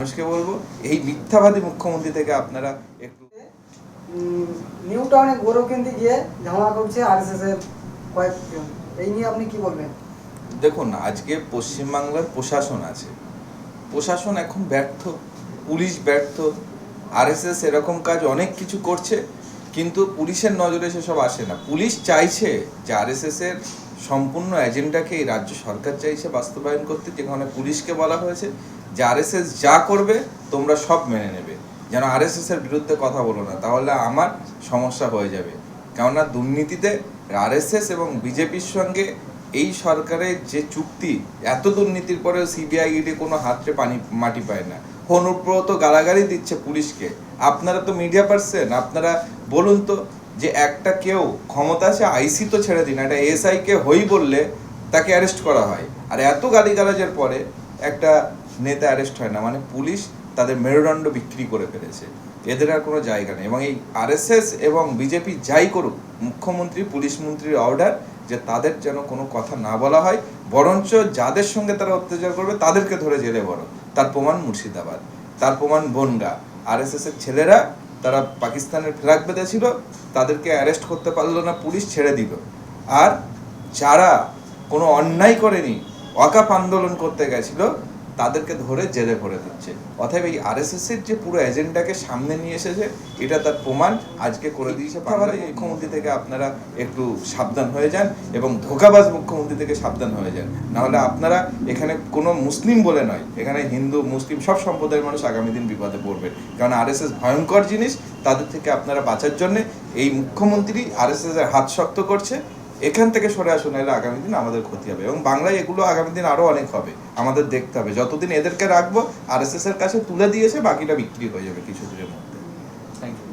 মানুষকে বলব এই মিথ্যাবাদী মুখ্যমন্ত্রী থেকে আপনারা একটু নিউ টাউনে গৌরবকেন্দ্রে গিয়ে ঝামেলা করছে আরএসএস এর কয়েকজন। এই নিয়ে আপনি কি বলবেন? দেখুন আজকে পশ্চিমবাংলার প্রশাসন আছে। প্রশাসন এখন ব্যর্থ পুলিশ ব্যর্থ আরএসএস এরকম কাজ অনেক কিছু করছে কিন্তু পুলিশের নজরে সেসব আসে না। পুলিশ চাইছে যে আরএসএস এর সম্পূর্ণ এজেন্ডাকে এই রাজ্য সরকার চাইছে বাস্তবায়ন করতে, যেখানে পুলিশকে বলা হয়েছে যে আরএসএস যা করবে তোমরা সব মেনে নেবে। যেন আরএসএস এর বিরুদ্ধে কথা বলো না, তাহলে আমার সমস্যা হয়ে যাবে। কেননা দুর্নীতিতে আরএসএস এবং বিজেপির সঙ্গে এই সরকারের যে চুক্তি, এত দুর্নীতির পরেও সিবিআই ইডি কোনো হাতরে পানি, মাটি পায় না। অনুব্রত গালাগালি দিচ্ছে পুলিশকে। আপনারা তো মিডিয়া পার্সন আপনারা বলুন তো যে একটা কেউ ক্ষমতা আছে আইসি তো ছেড়ে দিন, একটা এসআই কে হই বললে তাকে অ্যারেস্ট করা হয়। আর এত গালিগালাজের পরে একটা নেতা অ্যারেস্ট হয় না মানে পুলিশ তাদের মেরুদণ্ড বিক্রি করে ফেলেছে। এদের আর কোনো জায়গা নেই। এবং এই আরএসএস এবং বিজেপি যাই করুক, মুখ্যমন্ত্রী, পুলিশ মন্ত্রীর অর্ডার যে তাদের যেন কোনো কথা না বলা হয়, বরঞ্চ যাদের সঙ্গে তারা অত্যাচার করবে, তাদেরকে ধরে জেলে বড় তার প্রমাণ মুর্শিদাবাদ, তার প্রমাণ বনগা। আরএসএস এর ছেলেরা তারা পাকিস্তানের ফ্ল্যাগ বেঁধেছিল, তাদেরকে অ্যারেস্ট করতে পারল না, পুলিশ ছেড়ে দিল। আর যারা কোনো অন্যায় করেনি অকাপ আন্দোলন করতে গেছিল তাদেরকে ধরে জেলে ভরে দিচ্ছে। অতএব এই আরএসএস এর যে পুরো এজেন্ডাকে সামনে নিয়ে এসেছে এটা তার প্রমাণ। আজকে করে দিয়েছে বাংলার এই মুখ্যমন্ত্রী থেকে আপনারা একটু সাবধান হয়ে যান এবং ধোকাবাজ মুখ্যমন্ত্রী থেকে সাবধান হয়ে যান। নাহলে আপনারা এখানে কোনো মুসলিম বলে নয় এখানে হিন্দু মুসলিম সব সম্প্রদায়ের মানুষ আগামী দিন বিপদে পড়বে। কারণ আরএসএস ভয়ঙ্কর জিনিস তাদের থেকে আপনারা বাঁচার জন্য এই মুখ্যমন্ত্রী আরএসএস এর হাত শক্ত করছে। এখান থেকে সরে আসুন এলে আগামী দিন আমাদের ক্ষতি হবে। এবং বাংলায় এগুলো আগামী দিন আরও অনেক হবে, আমাদের দেখতে হবে। যতদিন এদেরকে রাখব, আর এর কাছে তুলে দিয়েছে, বাকিটা বিক্রি হয়ে যাবে কিছু দিনের মধ্যে। Thank you.